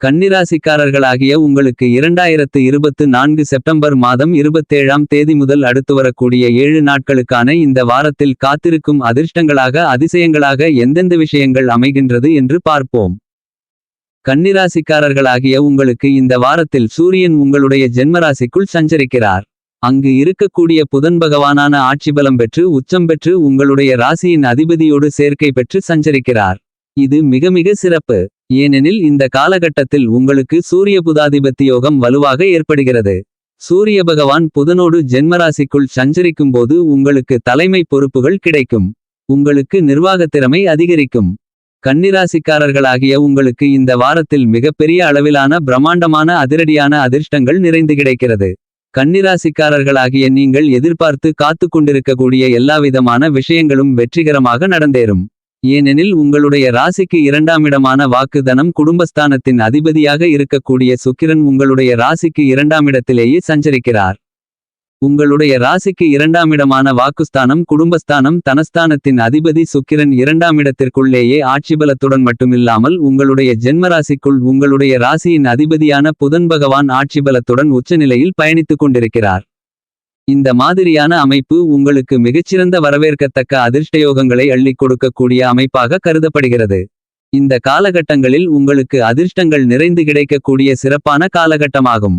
கன்னிராசிக்காரர்களாகிய உங்களுக்கு இரண்டாயிரத்து இருபத்து நான்கு செப்டம்பர் மாதம் இருபத்தேழாம் தேதி முதல் அடுத்து வரக்கூடிய ஏழு நாட்களுக்கான இந்த வாரத்தில் காத்திருக்கும் அதிர்ஷ்டங்களாக அதிசயங்களாக எந்தெந்த விஷயங்கள் அமைகின்றது என்று பார்ப்போம். கன்னிராசிக்காரர்களாகிய உங்களுக்கு இந்த வாரத்தில் சூரியன் உங்களுடைய ஜென்மராசிக்குள் சஞ்சரிக்கிறார். அங்கு இருக்கக்கூடிய புதன் பகவானான ஆட்சி பலம் பெற்று உச்சம் பெற்று உங்களுடைய ராசியின் அதிபதியோடு சேர்க்கை பெற்று சஞ்சரிக்கிறார். இது மிக மிக சிறப்பு. ஏனெனில் இந்த காலகட்டத்தில் உங்களுக்கு சூரிய புதாதிபத்தி யோகம் வலுவாக ஏற்படுகிறது. சூரிய பகவான் புதனோடு ஜென்மராசிக்குள் சஞ்சரிக்கும் போது உங்களுக்கு தலைமை பொறுப்புகள் கிடைக்கும். உங்களுக்கு நிர்வாகத் திறமை அதிகரிக்கும். கன்னிராசிக்காரர்களாகிய உங்களுக்கு இந்த வாரத்தில் மிகப்பெரிய அளவிலான பிரம்மாண்டமான அதிரடியான அதிர்ஷ்டங்கள் நிறைந்து கிடைக்கிறது. கன்னிராசிக்காரர்களாகிய நீங்கள் எதிர்பார்த்து காத்து கொண்டிருக்கக்கூடிய எல்லாவிதமான விஷயங்களும் வெற்றிகரமாக நடந்தேறும். ஏனெனில் உங்களுடைய ராசிக்கு இரண்டாமிடமான வாக்குதனம் குடும்பஸ்தானத்தின் அதிபதியாக இருக்கக்கூடிய சுக்கிரன் உங்களுடைய ராசிக்கு இரண்டாமிடத்திலேயே சஞ்சரிக்கிறார். உங்களுடைய ராசிக்கு இரண்டாமிடமான வாக்குஸ்தானம் குடும்பஸ்தானம் தனஸ்தானத்தின் அதிபதி சுக்கிரன் இரண்டாமிடத்திற்குள்ளேயே ஆட்சிபலத்துடன் மட்டுமில்லாமல் உங்களுடைய ஜென்மராசிக்குள் உங்களுடைய ராசியின் அதிபதியான புதன் பகவான் ஆட்சிபலத்துடன் உச்சநிலையில் பயணித்துக் கொண்டிருக்கிறார். இந்த மாதிரியான அமைப்பு உங்களுக்கு மிகச்சிறந்த வரவேற்கத்தக்க அதிர்ஷ்டயோகங்களை அள்ளிக் கொடுக்கக்கூடிய அமைப்பாக கருதப்படுகிறது. இந்த காலகட்டங்களில் உங்களுக்கு அதிர்ஷ்டங்கள் நிறைந்து கிடைக்கக்கூடிய சிறப்பான காலகட்டமாகும்.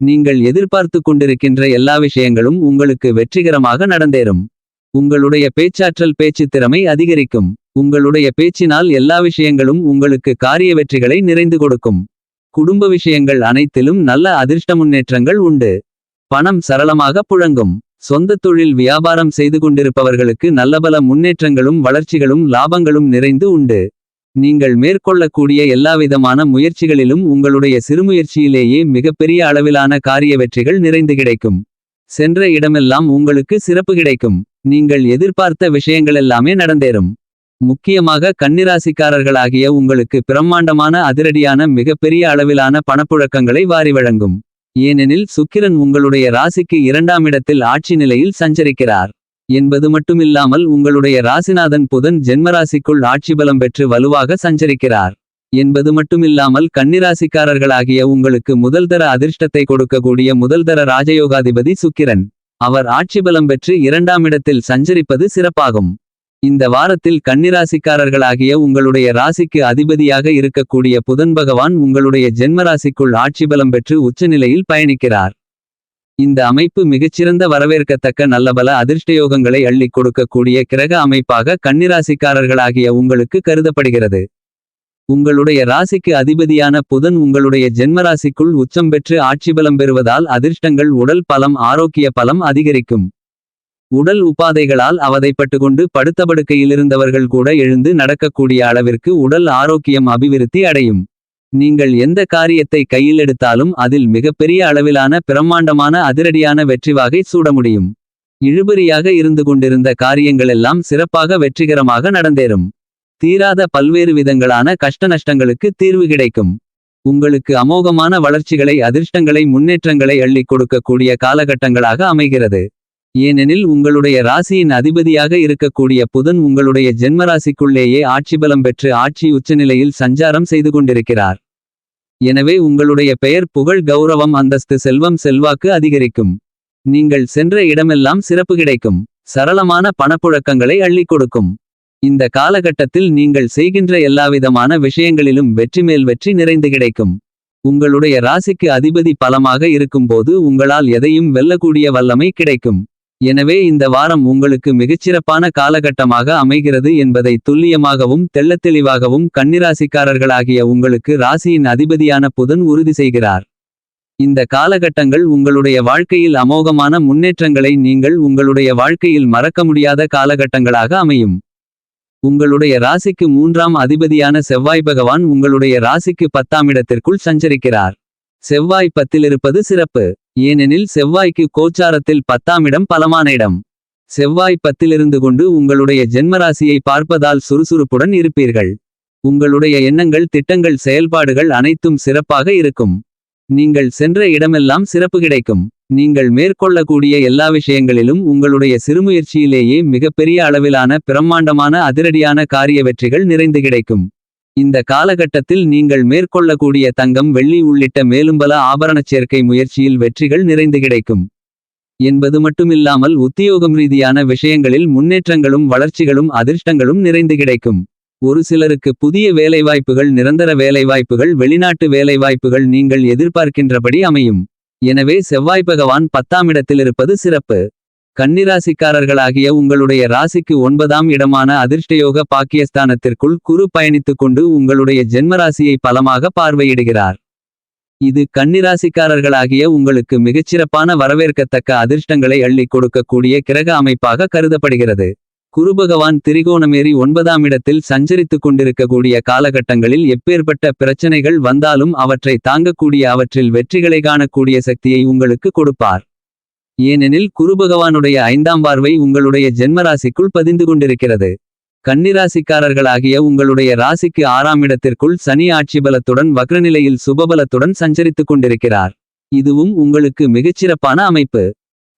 நீங்கள் எதிர்பார்த்து கொண்டிருக்கின்ற எல்லா விஷயங்களும் உங்களுக்கு வெற்றிகரமாக நடந்தேறும். உங்களுடைய பேச்சாற்றல் பேச்சுத் திறமை அதிகரிக்கும். உங்களுடைய பேச்சினால் எல்லா விஷயங்களும் உங்களுக்கு காரிய வெற்றிகளை நிறைந்து கொடுக்கும். குடும்ப விஷயங்கள் அனைத்திலும் நல்ல அதிர்ஷ்ட முன்னேற்றங்கள் உண்டு. பணம் சரளமாக புழங்கும். சொந்த தொழில் வியாபாரம் செய்து கொண்டிருப்பவர்களுக்கு நல்லபல முன்னேற்றங்களும் வளர்ச்சிகளும் லாபங்களும் நிறைந்து உண்டு. நீங்கள் மேற்கொள்ளக்கூடிய எல்லாவிதமான முயற்சிகளிலும் உங்களுடைய சிறுமுயற்சியிலேயே மிகப்பெரிய அளவிலான காரிய வெற்றிகள் நிறைந்து கிடைக்கும். சென்ற இடமெல்லாம் உங்களுக்கு சிறப்பு கிடைக்கும். நீங்கள் எதிர்பார்த்த விஷயங்களெல்லாமே நடந்தேறும். முக்கியமாக கன்னிராசிக்காரர்களாகிய உங்களுக்கு பிரம்மாண்டமான அதிரடியான மிகப்பெரிய அளவிலான பணப்புழக்கங்களை வாரி வழங்கும். ஏனெனில் சுக்கிரன் உங்களுடைய ராசிக்கு இரண்டாம் இடத்தில் ஆட்சி நிலையில் சஞ்சரிக்கிறார். என்பது மட்டுமில்லாமல் உங்களுடைய ராசிநாதன் புதன் ஜென்மராசிக்குள் ஆட்சி பலம் பெற்று வலுவாக சஞ்சரிக்கிறார். என்பது மட்டுமில்லாமல் கன்னிராசிக்காரர்களாகிய உங்களுக்கு முதல்தர அதிர்ஷ்டத்தை கொடுக்கக்கூடிய முதல்தர ராஜயோகாதிபதி சுக்கிரன். அவர் ஆட்சி பலம் பெற்று இரண்டாம் இடத்தில் சஞ்சரிப்பது சிறப்பாகும். இந்த வாரத்தில் கன்னிராசிக்காரர்களாகிய உங்களுடைய ராசிக்கு அதிபதியாக இருக்கக்கூடிய புதன் பகவான் உங்களுடைய ஜென்மராசிக்குள் ஆட்சி பலம் பெற்று உச்சநிலையில் பயணிக்கிறார். இந்த அமைப்பு மிகச்சிறந்த வரவேற்கத்தக்க நல்லபல அதிர்ஷ்டயோகங்களை அள்ளிக் கொடுக்கக்கூடிய கிரக அமைப்பாக கன்னிராசிக்காரர்களாகிய உங்களுக்கு கருதப்படுகிறது. உங்களுடைய ராசிக்கு அதிபதியான புதன் உங்களுடைய ஜென்மராசிக்குள் உச்சம் பெற்று ஆட்சிபலம் பெறுவதால் அதிர்ஷ்டங்கள் உடல் பலம் ஆரோக்கிய பலம் அதிகரிக்கும். உடல் உபாதைகளால் அவதைப்பட்டு கொண்டு படுத்தபடுக்கையிலிருந்தவர்கள் கூட எழுந்து நடக்கக்கூடிய அளவிற்கு உடல் ஆரோக்கியம் அபிவிருத்தி அடையும். நீங்கள் எந்த காரியத்தை கையில் எடுத்தாலும் அதில் மிகப்பெரிய அளவிலான பிரம்மாண்டமான அதிரடியான வெற்றி வாகை சூட முடியும். இழுபறியாக இருந்து கொண்டிருந்த காரியங்களெல்லாம் சிறப்பாக வெற்றிகரமாக நடந்தேறும். தீராத பல்வேறு விதங்களான கஷ்ட நஷ்டங்களுக்கு தீர்வு கிடைக்கும். உங்களுக்கு அமோகமான வளர்ச்சிகளை அதிர்ஷ்டங்களை முன்னேற்றங்களை அள்ளிக் கொடுக்கக்கூடிய காலகட்டங்களாக அமைகிறது. ஏனெனில் உங்களுடைய ராசியின் அதிபதியாக இருக்கக்கூடிய புதன் உங்களுடைய ஜென்மராசிக்குள்ளேயே ஆட்சிபலம் பெற்று ஆட்சி உச்சநிலையில் சஞ்சாரம் செய்து கொண்டிருக்கிறார். எனவே உங்களுடைய பெயர் புகழ் கௌரவம் அந்தஸ்து செல்வம் செல்வாக்கு அதிகரிக்கும். நீங்கள் சென்ற இடமெல்லாம் சிறப்பு கிடைக்கும். சரளமான பணப்புழக்கங்களை அள்ளிக் கொடுக்கும். இந்த காலகட்டத்தில் நீங்கள் செய்கின்ற எல்லாவிதமான விஷயங்களிலும் வெற்றி மேல் வெற்றி நிறைந்து கிடைக்கும். உங்களுடைய ராசிக்கு அதிபதி பலமாக இருக்கும்போது உங்களால் எதையும் வெல்லக்கூடிய வல்லமை கிடைக்கும். எனவே இந்த வாரம் உங்களுக்கு மிகச்சிறப்பான காலகட்டமாக அமைகிறது என்பதை துல்லியமாகவும் தெள்ளத்தெளிவாகவும் கன்னிராசிக்காரர்களாகிய உங்களுக்கு ராசியின் அதிபதியான புதன் உறுதி செய்கிறார். இந்த காலகட்டங்கள் உங்களுடைய வாழ்க்கையில் அமோகமான முன்னேற்றங்களை நீங்கள் உங்களுடைய வாழ்க்கையில் மறக்க முடியாத காலகட்டங்களாக அமையும். உங்களுடைய ராசிக்கு மூன்றாம் அதிபதியான செவ்வாய் பகவான் உங்களுடைய ராசிக்கு பத்தாம் இடத்திற்குள் சஞ்சரிக்கிறார். செவ்வாய் பத்திலிருப்பது சிறப்பு. ஏனெனில் செவ்வாய்க்கு கோச்சாரத்தில் பத்தாம் இடம் பலமான இடம். செவ்வாய் பத்திலிருந்து கொண்டு உங்களுடைய ஜென்மராசியை பார்ப்பதால் சுறுசுறுப்புடன் இருப்பீர்கள். உங்களுடைய எண்ணங்கள் திட்டங்கள் செயல்பாடுகள் அனைத்தும் சிறப்பாக இருக்கும். நீங்கள் சென்ற இடமெல்லாம் சிறப்பு கிடைக்கும். நீங்கள் மேற்கொள்ளக்கூடிய எல்லா விஷயங்களிலும் உங்களுடைய சிறுமுயற்சியிலேயே மிகப்பெரிய அளவிலான பிரம்மாண்டமான அதிரடியான காரிய வெற்றிகள் நிறைந்து கிடைக்கும். இந்த காலகட்டத்தில் நீங்கள் மேற்கொள்ளக்கூடிய தங்கம் வெள்ளி உள்ளிட்ட மேலும் பல ஆபரணச் சேர்க்கை முயற்சியில் வெற்றிகள் நிறைந்து கிடைக்கும். என்பது மட்டுமில்லாமல் உத்தியோகம் ரீதியான விஷயங்களில் முன்னேற்றங்களும் வளர்ச்சிகளும் அதிர்ஷ்டங்களும் நிறைந்து கிடைக்கும். ஒரு சிலருக்கு புதிய வேலைவாய்ப்புகள் நிரந்தர வேலைவாய்ப்புகள் வெளிநாட்டு வேலைவாய்ப்புகள் நீங்கள் எதிர்பார்க்கின்றபடி அமையும். எனவே செவ்வாய் பகவான் பத்தாம் இடத்திலிருப்பது சிறப்பு. கன்னிராசிக்காரர்களாகிய உங்களுடைய ராசிக்கு ஒன்பதாம் இடமான அதிர்ஷ்டயோக பாக்கியஸ்தானத்திற்குள் குரு பயணித்துக் கொண்டு உங்களுடைய ஜென்மராசியை பலமாக பார்வையிடுகிறார். இது கன்னிராசிக்காரர்களாகிய உங்களுக்கு மிகச்சிறப்பான வரவேற்கத்தக்க அதிர்ஷ்டங்களை அள்ளிக் கொடுக்கக்கூடிய கிரக அமைப்பாக கருதப்படுகிறது. குருபகவான் திரிகோணமேறி ஒன்பதாம் இடத்தில் சஞ்சரித்துக் கொண்டிருக்கக்கூடிய காலகட்டங்களில் எப்பேற்பட்ட பிரச்சனைகள் வந்தாலும் அவற்றை தாங்கக்கூடிய அவற்றில் வெற்றிகளை காணக்கூடிய சக்தியை உங்களுக்கு கொடுப்பார். ஏனெனில் குருபகவானுடைய ஐந்தாம் பார்வை உங்களுடைய ஜென்மராசிக்குள் பதிந்து கொண்டிருக்கிறது. கன்னிராசிக்காரர்களாகிய உங்களுடைய ராசிக்கு ஆறாம் இடத்திற்குள் சனி ஆட்சி பலத்துடன் வக்ரநிலையில் சுபபலத்துடன் சஞ்சரித்துக் கொண்டிருக்கிறார். இதுவும் உங்களுக்கு மிகச்சிறப்பான அமைப்பு.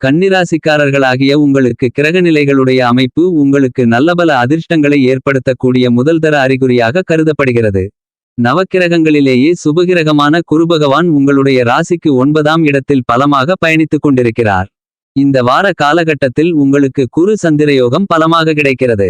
கன்னிராசிக்காரர்களாகிய உங்களுக்கு கிரகநிலைகளுடைய அமைப்பு உங்களுக்கு நல்லபல அதிர்ஷ்டங்களை ஏற்படுத்தக்கூடிய முதல்தர அறிகுறியாக கருதப்படுகிறது. நவக்கிரகங்களிலேயே சுபகிரகமான குருபகவான் உங்களுடைய ராசிக்கு ஒன்பதாம் இடத்தில் பலமாக பயணித்துக் கொண்டிருக்கிறார். இந்த வார காலகட்டத்தில் உங்களுக்கு குரு சந்திரயோகம் பலமாக கிடைக்கிறது.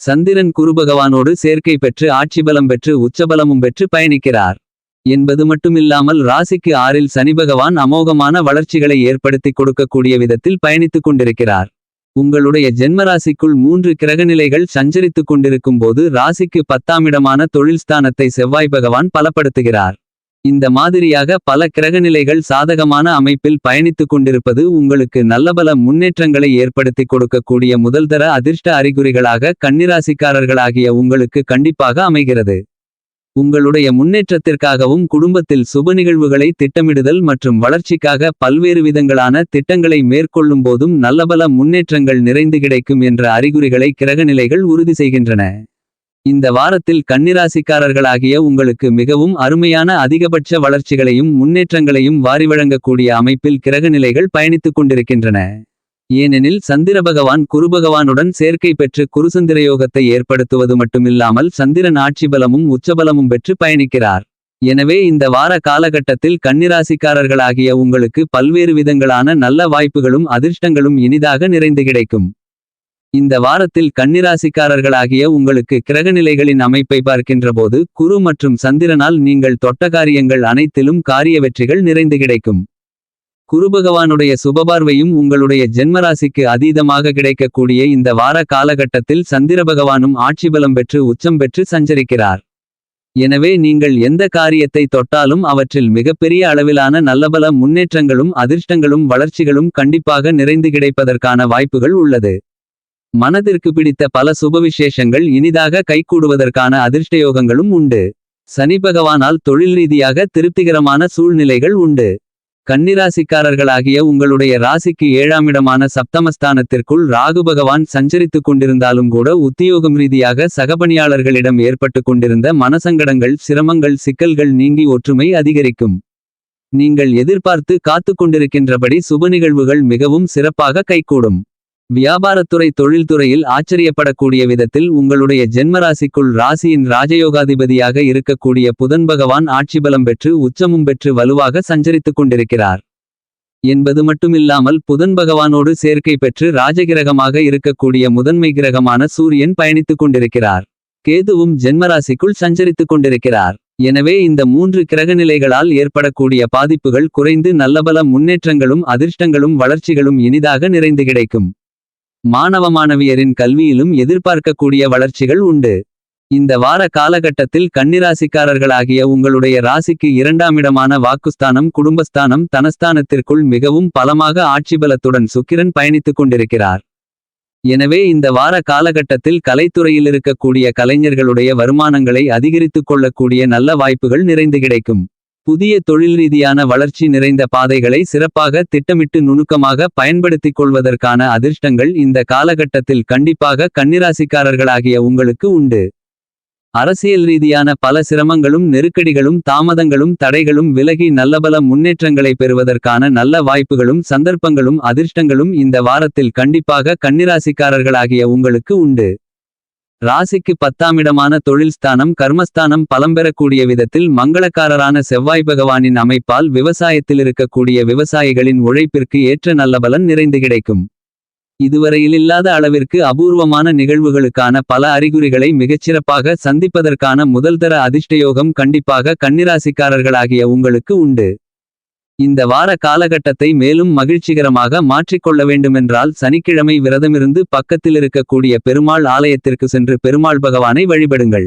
சந்திரன் குருபகவானோடு சேர்க்கை பெற்று ஆட்சிபலம் பெற்று உச்சபலமும் பெற்று பயணிக்கிறார். என்பது மட்டுமில்லாமல் ராசிக்கு ஆறில் சனிபகவான் அமோகமான வளர்ச்சிகளை ஏற்படுத்தி கொடுக்கக்கூடிய விதத்தில் பயணித்துக் கொண்டிருக்கிறார். உங்களுடைய ஜென்மராசிக்குள் மூன்று கிரகநிலைகள் சஞ்சரித்துக் கொண்டிருக்கும் போது ராசிக்கு பத்தாமிடமான தொழில் ஸ்தானத்தை செவ்வாய் பகவான் பலப்படுத்துகிறார். இந்த மாதிரியாக பல கிரகநிலைகள் சாதகமான அமைப்பில் பயணித்துக் கொண்டிருப்பது உங்களுக்கு நல்லபல முன்னேற்றங்களை ஏற்படுத்தி கொடுக்கக்கூடிய முதல்தர அதிர்ஷ்ட அறிகுறிகளாக கன்னிராசிக்காரர்களாகிய உங்களுக்கு கண்டிப்பாக அமைகிறது. உங்களுடைய முன்னேற்றத்திற்காகவும் குடும்பத்தில் சுப நிகழ்வுகளை திட்டமிடுதல் மற்றும் வளர்ச்சிக்காக பல்வேறு விதங்களான திட்டங்களை மேற்கொள்ளும் போதும் நல்லபல முன்னேற்றங்கள் நிறைந்து கிடைக்கும் என்ற அறிகுறிகளை கிரகநிலைகள் உறுதி செய்கின்றன. இந்த வாரத்தில் கன்னிராசிக்காரர்களாகிய உங்களுக்கு மிகவும் அருமையான அதிகபட்ச வளர்ச்சிகளையும் முன்னேற்றங்களையும் வாரி வழங்கக்கூடிய அமைப்பில் கிரகநிலைகள் பயணித்துக் கொண்டிருக்கின்றன. ஏனெனில் சந்திர பகவான் குருபகவானுடன் சேர்க்கை பெற்று குருசந்திரயோகத்தை ஏற்படுத்துவது மட்டுமில்லாமல் சந்திரன் ஆட்சிபலமும் உச்சபலமும் பெற்று பயணிக்கிறார். எனவே இந்த வார காலகட்டத்தில் கன்னிராசிக்காரர்களாகிய உங்களுக்கு பல்வேறு விதங்களான நல்ல வாய்ப்புகளும் அதிர்ஷ்டங்களும் இனிதாக நிறைந்து கிடைக்கும். இந்த வாரத்தில் கன்னிராசிக்காரர்களாகிய உங்களுக்கு கிரகநிலைகளின் அமைப்பை பார்க்கின்றபோது குரு மற்றும் சந்திரனால் நீங்கள் தொட்ட காரியங்கள் அனைத்திலும் காரிய வெற்றிகள் நிறைந்து கிடைக்கும். குருபகவானுடைய சுபபார்வையும் உங்களுடைய ஜென்மராசிக்கு அதீதமாக கிடைக்கக்கூடிய இந்த வார காலகட்டத்தில் சந்திர பகவானும் ஆட்சிபலம் பெற்று உச்சம் பெற்று சஞ்சரிக்கிறார். எனவே நீங்கள் எந்த காரியத்தை தொட்டாலும் அவற்றில் மிகப்பெரிய அளவிலான நல்லபல முன்னேற்றங்களும் அதிர்ஷ்டங்களும் வளர்ச்சிகளும் கண்டிப்பாக நிறைந்து கிடைப்பதற்கான வாய்ப்புகள் உள்ளது. மனதிற்கு பிடித்த பல சுபவிசேஷங்கள் இனிதாக கைகூடுவதற்கான அதிர்ஷ்டயோகங்களும் உண்டு. சனி பகவானால் தொழில் ரீதியாக திருப்திகரமான சூழ்நிலைகள் உண்டு. கன்னிராசிக்காரர்களாகிய உங்களுடைய ராசிக்கு ஏழாமிடமான சப்தமஸ்தானத்திற்குள் ராகு பகவான் சஞ்சரித்துக் கொண்டிருந்தாலும் கூட உத்தியோகம் ரீதியாக சகபணியாளர்களிடம் ஏற்பட்டு கொண்டிருந்த மனசங்கடங்கள் சிரமங்கள் சிக்கல்கள் நீங்கி ஒற்றுமை அதிகரிக்கும். நீங்கள் எதிர்பார்த்து காத்துக் கொண்டிருக்கின்றபடி சுப நிகழ்வுகள் மிகவும் சிறப்பாக கைகூடும். வியாபாரத்துறை தொழில்துறையில் ஆச்சரியப்படக்கூடிய விதத்தில் உங்களுடைய ஜென்மராசிக்குள் ராசியின் ராஜயோகாதிபதியாக இருக்கக்கூடிய புதன் பகவான் ஆட்சிபலம் பெற்று உச்சமும் பெற்று வலுவாக சஞ்சரித்துக் கொண்டிருக்கிறார். என்பது மட்டுமில்லாமல் புதன் பகவானோடு சேர்க்கை பெற்று ராஜகிரகமாக இருக்கக்கூடிய முதன்மை கிரகமான சூரியன் பயணித்துக் கொண்டிருக்கிறார். கேதுவும் ஜென்மராசிக்குள் சஞ்சரித்துக் கொண்டிருக்கிறார். எனவே இந்த மூன்று கிரகநிலைகளால் ஏற்படக்கூடிய பாதிப்புகள் குறைந்து நல்லபல முன்னேற்றங்களும் அதிர்ஷ்டங்களும் வளர்ச்சிகளும் இனிதாக நிறைந்து கிடைக்கும். மாணவ மாணவியரின் கல்வியிலும் எதிர்பார்க்கக்கூடிய வளர்ச்சிகள் உண்டு. இந்த வார காலகட்டத்தில் கன்னிராசிக்காரர்களாகிய உங்களுடைய ராசிக்கு இரண்டாமிடமான வாக்குஸ்தானம் குடும்பஸ்தானம் தனஸ்தானத்திற்குள் மிகவும் பலமாக ஆட்சிபலத்துடன் சுக்கிரன் பயணித்துக் கொண்டிருக்கிறார். எனவே இந்த வார காலகட்டத்தில் கலைத்துறையில் இருக்கக்கூடிய கலைஞர்களுடைய வருமானங்களை அதிகரித்துக் கொள்ளக்கூடிய நல்ல வாய்ப்புகள் நிறைந்து கிடைக்கும். புதிய தொழில் ரீதியான வளர்ச்சி நிறைந்த பாதைகளை சிறப்பாக திட்டமிட்டு நுணுக்கமாக பயன்படுத்திக் கொள்வதற்கான அதிர்ஷ்டங்கள் இந்த காலகட்டத்தில் கண்டிப்பாக கன்னிராசிக்காரர்களாகிய உங்களுக்கு உண்டு. அரசியல் ரீதியான பல சிரமங்களும் நெருக்கடிகளும் தாமதங்களும் தடைகளும் விலகி நல்லபல முன்னேற்றங்களை பெறுவதற்கான நல்ல வாய்ப்புகளும் சந்தர்ப்பங்களும் அதிர்ஷ்டங்களும் இந்த வாரத்தில் கண்டிப்பாக கன்னிராசிக்காரர்களாகிய உங்களுக்கு உண்டு. ராசிக்கு பத்தாமிடமான தொழில் ஸ்தானம் கர்மஸ்தானம் பலம்பெறக்கூடிய விதத்தில் மங்களக்காரரான செவ்வாய் பகவானின் அமைப்பால் விவசாயத்தில் இருக்கக்கூடிய விவசாயிகளின் உழைப்பிற்கு ஏற்ற நல்ல பலன் நிறைந்து கிடைக்கும். இதுவரையில் இல்லாத அளவிற்கு அபூர்வமான நிகழ்வுகளுக்கான பல அறிகுறிகளை மிகச்சிறப்பாக சந்திப்பதற்கான முதல்தர அதிர்ஷ்டயோகம் கண்டிப்பாக கன்னிராசிக்காரர்களாகிய உங்களுக்கு உண்டு. இந்த வார காலகட்டத்தை மேலும் மகிழ்ச்சிகரமாக மாற்றிக்கொள்ள வேண்டுமென்றால் சனிக்கிழமை விரதமிருந்து பக்கத்தில் இருக்கக்கூடிய பெருமாள் ஆலயத்திற்கு சென்று பெருமாள் பகவானை வழிபடுங்கள்.